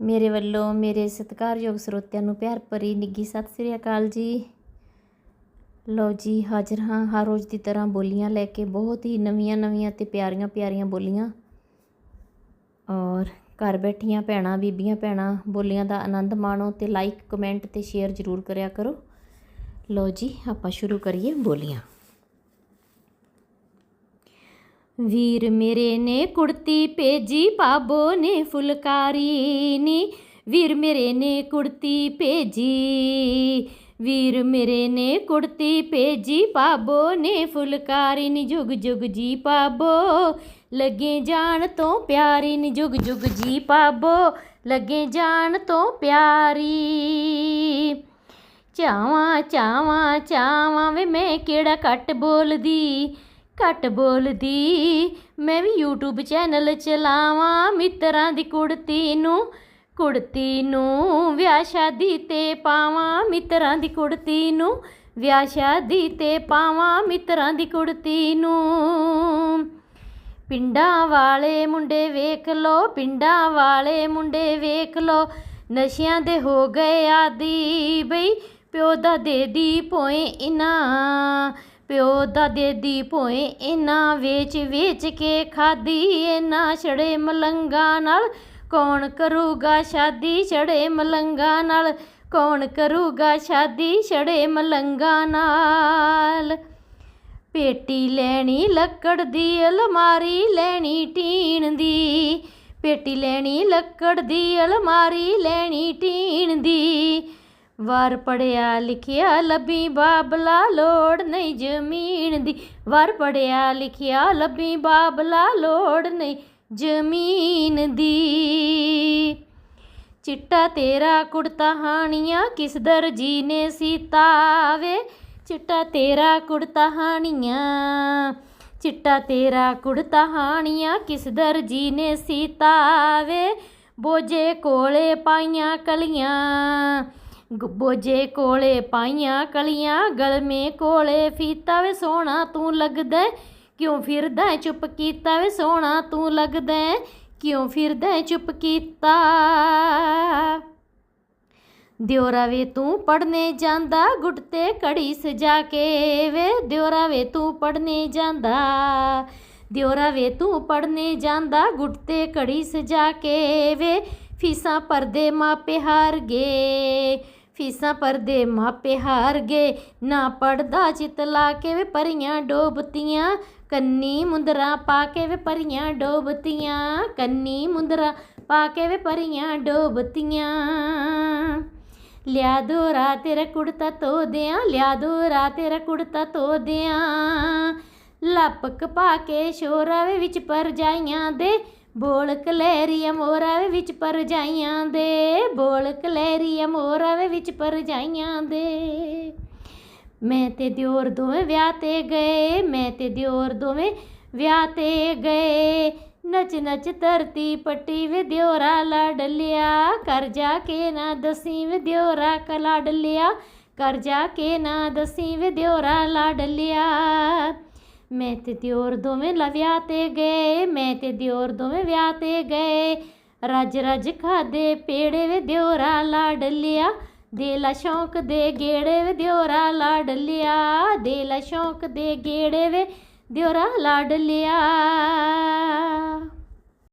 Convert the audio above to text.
ਮੇਰੇ ਵੱਲੋਂ ਮੇਰੇ ਸਤਿਕਾਰਯੋਗ ਸਰੋਤਿਆਂ ਨੂੰ ਪਿਆਰ ਭਰੀ ਨਿੱਘੀ ਸਤਿ ਸ੍ਰੀ ਅਕਾਲ ਜੀ। ਲਓ ਜੀ, ਹਾਜ਼ਰ ਹਾਂ, ਹਰ ਰੋਜ਼ ਦੀ ਤਰ੍ਹਾਂ ਬੋਲੀਆਂ ਲੈ ਕੇ ਬਹੁਤ ਹੀ ਨਵੀਆਂ ਨਵੀਆਂ ਤੇ ਪਿਆਰੀਆਂ ਪਿਆਰੀਆਂ ਬੋਲੀਆਂ। ਔਰ ਘਰ ਬੈਠੀਆਂ ਭੈਣਾਂ, ਬੀਬੀਆਂ ਭੈਣਾਂ ਬੋਲੀਆਂ ਦਾ ਆਨੰਦ ਮਾਣੋ ਤੇ ਲਾਈਕ ਕਮੈਂਟ ਤੇ ਸ਼ੇਅਰ ਜ਼ਰੂਰ ਕਰਿਆ ਕਰੋ। ਲਓ ਜੀ, ਆਪਾਂ ਸ਼ੁਰੂ ਕਰੀਏ ਬੋਲੀਆਂ। ਵੀਰ ਮੇਰੇ ਨੇ ਕੁੜਤੀ ਭੇਜੀ ਪਾਬੋ ਨੇ ਫੁਲਕਾਰੀ ਨੀ। ਵੀਰ ਮੇਰੇ ਨੇ ਕੁੜਤੀ ਭੇਜੀ, ਵੀਰ ਮੇਰੇ ਨੇ ਕੁੜਤੀ ਭੇਜੀ ਪਾਬੋ ਨੇ ਫੁਲਕਾਰੀ ਨੀ। ਜੁਗ ਜੁਗ ਜੀ ਪਾਬੋ ਲੱਗੇ ਜਾਣ ਤੋਂ ਪਿਆਰੀ ਨੀ। ਜੁਗ ਜੁਗ ਜੀ ਪਾਬੋ ਲੱਗੇ ਜਾਣ ਤੋਂ ਪਿਆਰੀ। ਚਾਵਾਂ ਚਾਵਾਂ ਚਾਵਾਂ ਵੇ ਮੈਂ ਕਿਹੜਾ ਘੱਟ ਬੋਲਦੀ? ਘੱਟ ਬੋਲਦੀ। ਮੈਂ ਵੀ YouTube ਚੈਨਲ ਚਲਾਵਾਂ, ਮਿੱਤਰਾਂ ਦੀ ਕੁੜਤੀ ਨੂੰ ਕੁੜਤੀ ਨੂੰ ਵਿਆਹ ਸ਼ਾਦੀ ਤੇ ਪਾਵਾਂ, ਮਿੱਤਰਾਂ ਦੀ ਕੁੜਤੀ ਨੂੰ ਵਿਆਹ ਸ਼ਾਦੀ ਤੇ ਪਾਵਾਂ, ਮਿੱਤਰਾਂ ਦੀ ਕੁੜਤੀ ਨੂੰ। ਪਿੰਡਾਂ ਵਾਲੇ ਮੁੰਡੇ ਵੇਖ ਲੋ, ਪਿੰਡਾਂ ਵਾਲੇ ਮੁੰਡੇ ਵੇਖ ਲੋ, ਨਸ਼ਿਆਂ ਦੇ ਹੋ ਗਏ ਆਦੀ, ਬਈ ਪਿਓ ਦਾ ਦੇ ਦੀ ਭੋਏ ਇਨਾ ਪਿਓ ਦਾਦੇ ਦੀ ਭੋਏ ਇਨਾ ਵੇਚ ਵੇਚ ਕੇ ਖਾਦੀ ਇਨਾ ਛੜੇ ਮਲੰਗਾ ਨਾਲ। ਕੌਣ ਕਰੂਗਾ ਸ਼ਾਦੀ ਛੜੇ ਮਲੰਗਾ ਨਾਲ? ਕੌਣ ਕਰੂਗਾ ਸ਼ਾਦੀ ਛੜੇ ਮਲੰਗਾ ਨਾਲ? ਪੇਟੀ ਲੈਣੀ ਲੱਕੜ ਦੀ, ਅਲਮਾਰੀ ਲੈਣੀ ਟੀਣ ਦੀ। ਪੇਟੀ ਲੈਣੀ ਲੱਕੜ ਦੀ, ਅਲਮਾਰੀ ਲੈਣੀ ਟੀਣ ਦੀ। ਵਾਰ ਪੜਿਆ ਲਿਖਿਆ ਲੱਭੀ ਬਾਬਲਾ ਲੋੜ ਨਹੀਂ ਜ਼ਮੀਨ ਦੀ। ਵਾਰ ਪੜਿਆ ਲਿਖਿਆ ਲੱਭੀ ਬਾਬਲਾ ਲੋੜ ਨਹੀਂ ਜ਼ਮੀਨ ਦੀ। ਚਿੱਟਾ ਤੇਰਾ ਕੁੜਤਾ ਹਾਣੀਆਂ ਕਿਸ ਦਰਜੀ ਨੇ ਸੀਤਾਵੇ ਚਿੱਟਾ ਤੇਰਾ ਕੁੜਤਾ ਹਾਣੀਆਂ, ਚਿੱਟਾ ਤੇਰਾ ਕੁੜਤਾ ਹਾਣੀਆਂ ਕਿਸ ਦਰਜੀ ਨੇ ਸੀਤਾਵੇ ਬੋਝੇ ਕੋਲੇ ਪਾਈਆਂ ਕਲੀਆਂ ਗ- ਬੋਝੇ ਕੋਲੇ ਪਾਈਆਂ ਕਲੀਆਂ, ਗਲਮੇ ਕੋਲੇ ਫੀਤਾ ਵੇ ਸੋਹਣਾ ਤੂੰ ਲੱਗਦਾ ਕਿਉਂ ਫਿਰਦਾ ਚੁੱਪ ਕੀਤਾ ਵੇ ਸੋਹਣਾ ਤੂੰ ਲੱਗਦਾ ਕਿਉਂ ਫਿਰਦਾ ਚੁੱਪ ਕੀਤਾ। ਦਿਓਰਾ ਵੇ ਤੂੰ ਪੜਨੇ ਜਾਂਦਾ ਗੁੱਟ ਤੇ ਕੜੀ ਸਜਾ ਕੇ ਵੇ। ਦਿਓਰਾ ਵੇ ਤੂੰ ਪੜਨੇ ਜਾਂਦਾ, ਦਿਓਰਾ ਵੇ ਤੂੰ ਪੜਨੇ ਜਾਂਦਾ ਗੁੱਟ ਤੇ ਕੜੀ ਸਜਾ ਕੇ ਵੇ। ਫੀਸਾਂ ਪਰਦੇ ਮਾਪੇ ਹਾਰ ਗਏ। ਫੀਸਾਂ ਪਰਦੇ ਮਾਪੇ ਹਾਰ ਗਏ। ਨਾ ਪੜਦਾ ਚਿਤ ਲਾ ਕੇ ਵੇ ਪਰੀਆਂ ਡੋਬਤੀਆਂ, ਕੰਨੀ ਮੁੰਦਰਾ ਪਾ ਕੇ ਵੇ ਪਰੀਆਂ ਡੋਬਤੀਆਂ, ਕੰਨੀ ਮੁੰਦਰਾ ਪਾ ਕੇ ਵੇ ਪਰੀਆਂ ਡੋਬਤੀਆਂ। ਲਿਆ ਦੋ ਰਾ ਤੇਰਾ ਕੁੜਤਾ ਧੋ ਦਿਆਂ ਲਿਆ ਦੋ ਰਾ ਤੇਰਾ ਕੁੜਤਾ ਧੋ ਦਿਆਂ ਲੱਪਕ ਪਾ ਕੇ ਸ਼ੋਰਾ ਵਿੱਚ ਪਰ ਜਾਈਆਂ ਦੇ ਬੋਲ ਕਲੈਰੀਆ ਮੋਰਾਵੇ ਵਿੱਚ ਪਰਜਾਈਆਂ ਦੇ। ਬੋਲ ਕਲੈਰੀਆ ਮੋਰਾਵੇ ਵਿੱਚ ਪਰਜਾਈਆਂ ਦੇ। ਮੈਂ ਤੇ ਦਿਓਰ ਦੋਵੇਂ ਵਿਆਹ ਤੇ ਗਏ, ਮੈਂ ਤੇ ਦਿਓਰ ਦੋਵੇਂ ਵਿਆਹ ਤੇ ਗਏ। ਨਚ ਨਚ ਧਰਤੀ ਪੱਟੀ ਵੇ ਦਿਓਰਾ ਲਾਡ ਲਿਆ ਕਰ ਜਾ ਕੇ ਨਾ ਦਸੀ ਵੇ ਦਿਓਰਾ ਕਲਾ ਲਿਆ ਕਰ ਜਾ ਕੇ ਨਾ ਦਸੀ ਵੇ ਦਿਓਰਾ ਲਾਡ ਲਿਆ। ਮੈਂ ਤੇ ਦਿਓਰ ਦੋਵੇਂ ਲਾ ਤੇ ਗਏ, ਮੈਂ ਤੇ ਦਿਓਰ ਦੋਵੇਂ ਵਿਆਹ ਤੇ ਗਏ। ਰੱਜ ਰੱਜ ਖਾਦੇ ਪੇੜੇ ਵੇ ਦਿਓਰਾ ਲਾਡ ਲਿਆ ਦੇ ਲਾ ਸ਼ੌਂਕ ਦੇ ਗੇੜੇ ਵੇ ਦਿਓਰਾ ਲਾਡ ਲਿਆ ਦੇ ਲਾ ਸ਼ੌਂਕ ਦੇ ਗੇੜੇ ਵੇ ਦਿਓਰਾ ਲਾਡ ਲਿਆ।